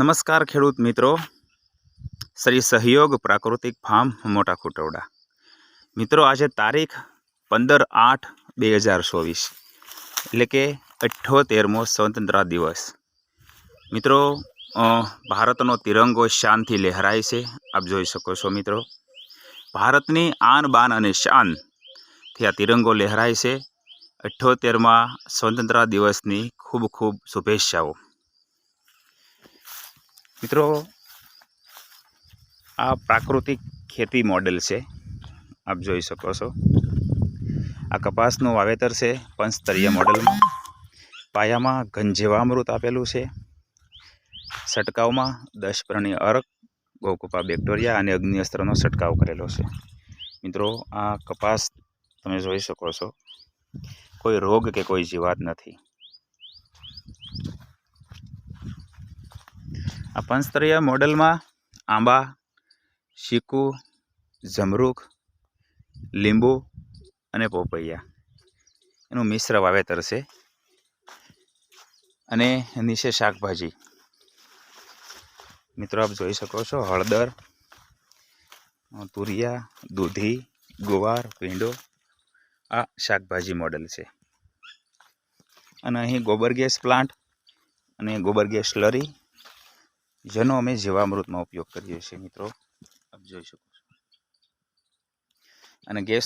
નમસ્કાર ખેડૂત મિત્રો. શ્રી સહયોગ પ્રાકૃતિક ફાર્મ મોટા ખુટવડા. મિત્રો, આજે તારીખ પંદર આઠ બે હજાર ચોવીસ, એટલે કે અઠ્ઠોતેરમો સ્વતંત્રતા દિવસ. મિત્રો ભારતનો તિરંગો શાનથી લહેરાય છે. આપ જોઈ શકો છો મિત્રો. ભારતની આન બાન અને શાનથી આ તિરંગો લહેરાય છે. અઠ્ઠોતેરમાં સ્વતંત્રતા દિવસની ખૂબ ખૂબ શુભેચ્છાઓ. મિત્રો, આ પ્રાકૃતિક ખેતી મોડેલ છે, આપ જોઈ શકો છો. આ કપાસનું વાવેતર છે પંચસ્તરીય મોડેલમાં. પાયામાં ઘનજીવામૃત આપેલું છે. છંટકાવમાં દસ અર્ક, ગોકુપા બેક્ટેરિયા અને અગ્નિ અસ્ત્રનો છંટકાવ કરેલો છે. મિત્રો, આ કપાસ તમે જોઈ શકો છો. કોઈ રોગ કે કોઈ જીવાત નથી. આ પંચસ્તરીય મોડલમાં આંબા ચીકુ જમરૂખ, લીંબુ અને પોપૈયા. એનું મિશ્ર વાવેતર છે. અને નીચે શાકભાજી. મિત્રો, આપ જોઈ શકો છો હળદર, તુરિયા, દૂધી, ગુવાર, ભીંડો. આ શાકભાજી મોડલ છે. અને અહીં ગોબર ગેસ પ્લાન્ટ અને ગોબર ગેસ સ્લરી જેનો અમે જીવામૃતમાં ઉપયોગ કરીએ છીએ મિત્રો. આપ જોઈ શકો છો. અને ગેસ